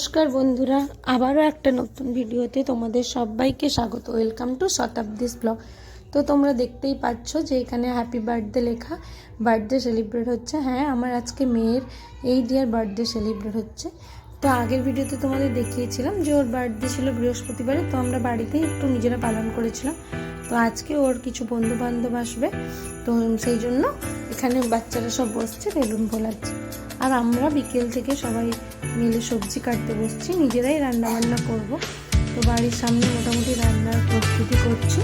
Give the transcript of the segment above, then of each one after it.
নমস্কার বন্ধুরা, আবারও একটা নতুন ভিডিওতে তোমাদের সবাইকে স্বাগত। ওয়েলকাম টু শতাব্দীস ব্লগ তো তোমরা দেখতেই পাচ্ছ যে এখানে হ্যাপি বার্থডে লেখা। বার্থডে সেলিব্রেট হচ্ছে। হ্যাঁ আমার আজকে মেয়ের এই ইয়ার বার্থডে সেলিব্রেট হচ্ছে। তো আগের ভিডিওতে তোমাদের দেখিয়েছিলাম যে ওর বার্থডে ছিল বৃহস্পতিবারে, তো আমরা বাড়িতেই একটু নিজেরা পালন করেছিলাম। তো আজকে ওর কিছু বন্ধু বান্ধব আসবে। তো সেই জন্য এখানে বাচ্চারা সব বসছে, বেলুন ফোলাচ্ছে। আর আমরা বিকেল থেকে সবাই মিলে সবজি কাটতে বসছি, নিজেরাই রান্না বান্না করব। তো বাড়ির সামনে মোটামুটি রান্নার প্রস্তুতি করছি।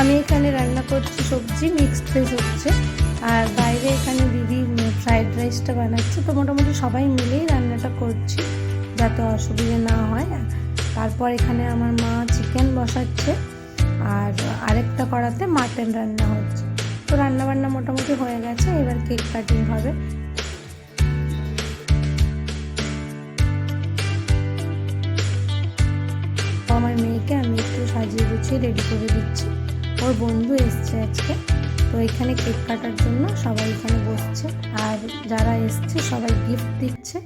আমি এখানে রান্না করছি সবজি মিক্সড ভেজ হচ্ছে। আর রাইসটা বানাচ্ছে। তো মোটামুটি সবাই মিলেই রান্নাটা করছি, যাতে অসুবিধে না হয়। তারপর এখানে আমার মা চিকেন বসাচ্ছে, আর আরেকটা করাতে মাটন রান্না হচ্ছে। তো রান্না বান্না মোটামুটি হয়ে গেছে, এবার কেক কাটিং হবে। আমার মেয়েকে আমি একটু সাজিয়ে গুছিয়ে রেডি করে দিচ্ছি। ওর বন্ধু এসছে আজকে। তো এখানে কেক কাটার জন্য সবাই এখানে বসছে। আর যারা এসছে সবাই গিফট দিচ্ছে।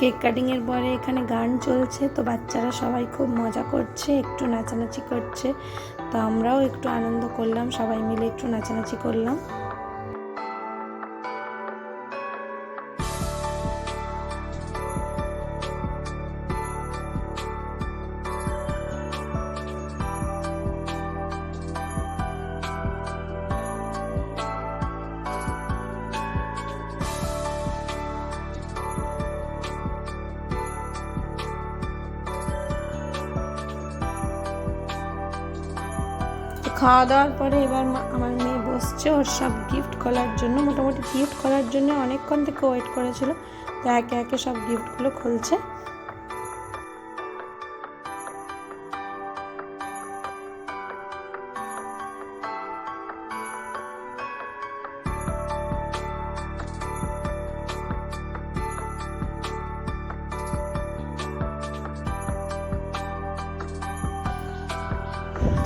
কেক কাটিংয়ের পরে এখানে গান চলছে, তো বাচ্চারা সবাই খুব মজা করছে, একটু নাচানাচি করছে। তো আমরাও একটু আনন্দ করলাম, সবাই মিলে একটু নাচানাচি করলাম। খাওয়া দাওয়ার পরে এবার আমার মেয়ে বসছে ওর সব গিফট খোলার জন্য। মোটামুটি গিফট খোলার জন্য অনেকক্ষণ থেকে ওয়েট করেছিল। তো একে একে সব গিফটগুলো খুলছে।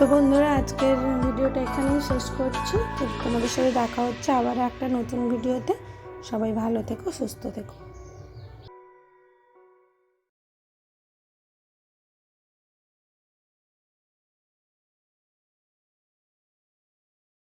তো বন্ধুরা, আজকের ভিডিওটা এখানেই শেষ করছি। তোমাদের সাথে দেখা হচ্ছে আবার একটা নতুন ভিডিওতে। সবাই ভালো থেকো, সুস্থ থেকো।